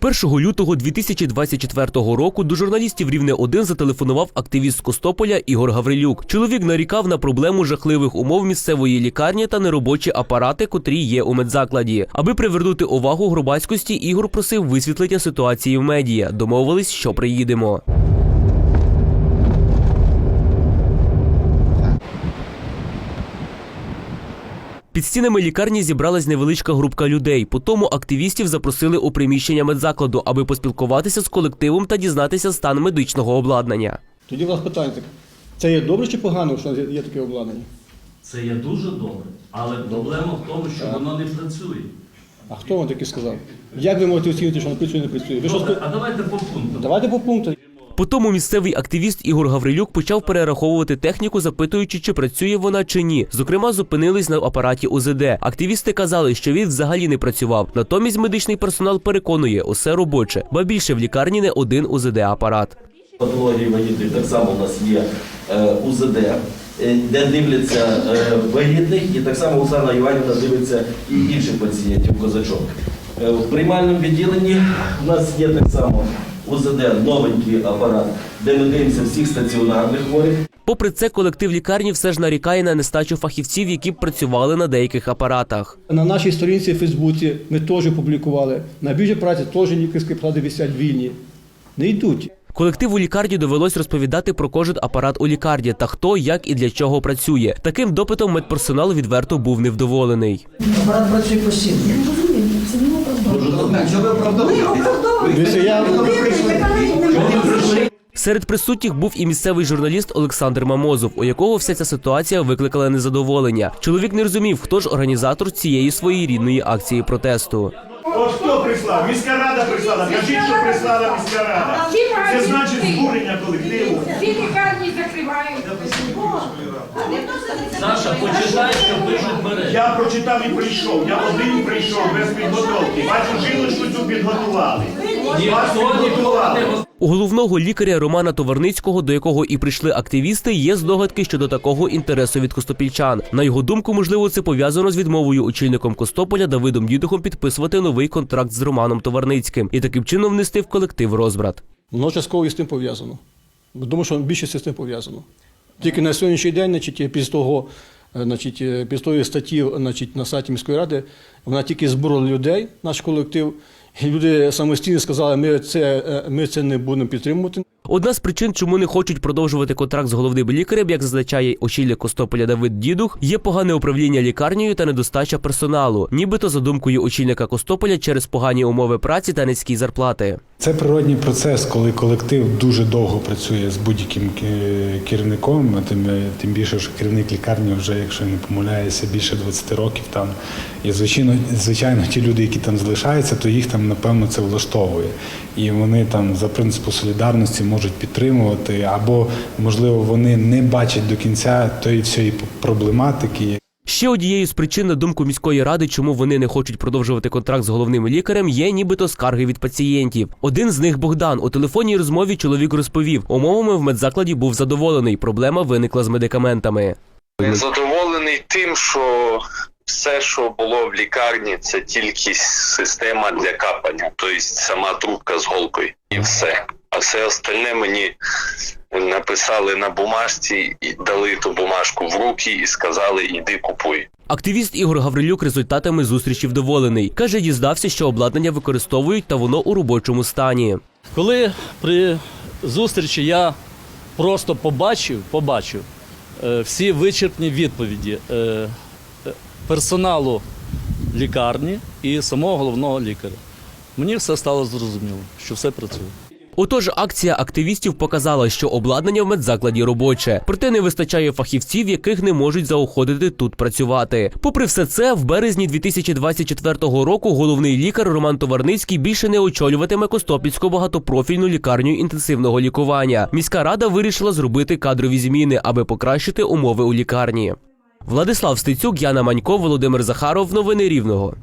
1 лютого 2024 року до журналістів Рівне 1 зателефонував активіст з Костополя Ігор Гаврилюк. Чоловік нарікав на проблему жахливих умов місцевої лікарні та неробочі апарати, котрі є у медзакладі. Аби привернути увагу громадськості, Ігор просив висвітлення ситуації в медіа. Домовились, що приїдемо. Під стінами лікарні зібралась невеличка групка людей. По тому активістів запросили у приміщення медзакладу, аби поспілкуватися з колективом та дізнатися стан медичного обладнання. Тоді вас питання таке. Це є добре чи погано, що є таке обладнання? Це є дуже добре, але проблема в тому, що воно не працює. А хто вам таке сказав? Як ви можете оцінити, що воно працює, не працює? Ви що Добре, спи- а давайте по пунктам. Давайте по пункту. По тому місцевий активіст Ігор Гаврилюк почав перераховувати техніку, запитуючи, чи працює вона чи ні. Зокрема, зупинились на апараті УЗД. Активісти казали, що він взагалі не працював. Натомість медичний персонал переконує, усе робоче, ба більше в лікарні не один УЗД апарат. Патології вагітних так само у нас є е, УЗД, е, де дивляться е, вагітних, і так само Оксана Іванівна дивиться і інших пацієнтів козачок. В приймальному відділенні у нас є так само УЗД, новенький апарат, де ми дивимося всіх стаціонарних хворих. Попри це, колектив лікарні все ж нарікає на нестачу фахівців, які б працювали на деяких апаратах. На нашій сторінці в Фейсбуці ми теж публікували. На біржі праці теж лікарські посади висять вільні. Не йдуть. Колективу лікарні довелось розповідати про кожен апарат у лікарні та хто, як і для чого працює. Таким допитом медперсонал відверто був невдоволений. Апарат працює постійно. Я не розумію, це не оправдання. Що ви Серед присутніх був і місцевий журналіст Олександр Мамозов, у якого вся ця ситуація викликала незадоволення. Чоловік не розумів, хто ж організатор цієї своєрідної акції протесту. От хто прислав? Міська рада прислала. Кажіть, що прислала міська рада. Це значить збурення колективу. Всі лікарні закривають. Саша, почитай, що пишуть мережі. Я прочитав і прийшов. Я один прийшов без підготовки. Бачу, жіночку цю підготували. У головного лікаря Романа Товарницького, до якого і прийшли активісти, є здогадки щодо такого інтересу від костопільчан. На його думку, можливо, це пов'язано з відмовою очільником Костополя Давидом Дідухом підписувати новий контракт з Романом Товарницьким і таким чином внести в колектив розбрат. воно частково із тим пов'язано. Думаю, що більшість з тим пов'язано. Тільки на сьогоднішній день, значить, після того, е, значить, е, після тої статті значить, на сайті міської ради, вона тільки збурила людей, наш колектив. І люди самостійно сказали, ми це, е, ми це не будемо підтримувати. Одна з причин, чому не хочуть продовжувати контракт з головним лікарем, як зазначає очільник Костополя Давид Дідух, є погане управління лікарнею та недостача персоналу, нібито за думкою очільника Костополя через погані умови праці та низькі зарплати. Це природній процес, коли колектив дуже довго працює з будь-яким керівником, тим, тим більше, що керівник лікарні вже, якщо не помиляюся, більше 20 років там. І звичайно, звичайно, ті люди, які там залишаються, то їх там напевно це влаштовує. І вони там за принципу солідарності можуть підтримувати, або можливо вони не бачать до кінця тої всієї проблематики. Ще однією з причин, на думку міської ради, чому вони не хочуть продовжувати контракт з головним лікарем, є нібито скарги від пацієнтів. Один з них Богдан. У телефонній розмові чоловік розповів, умовами в медзакладі був задоволений. Проблема виникла з медикаментами. Задоволений тим, що все, що було в лікарні, це тільки система для капання, тобто сама трубка з голкою, і все. А все остальне мені написали на бумажці і дали ту бумажку в руки і сказали: іди купуй. Активіст Ігор Гаврилюк результатами зустрічі вдоволений. Каже, дізнався, що обладнання використовують та воно у робочому стані. Коли при зустрічі я просто побачив, побачив е, всі вичерпні відповіді е, е, персоналу лікарні і самого головного лікаря, мені все стало зрозуміло, що все працює. Отож, акція активістів показала, що обладнання в медзакладі робоче, проте не вистачає фахівців, яких не можуть заохотити тут працювати. Попри все це, в березні 2024 року головний лікар Роман Товарницький більше не очолюватиме Костопільську багатопрофільну лікарню інтенсивного лікування. Міська рада вирішила зробити кадрові зміни, аби покращити умови у лікарні. Владислав Стецюк, Яна Манько, Володимир Захаров. Новини Рівного.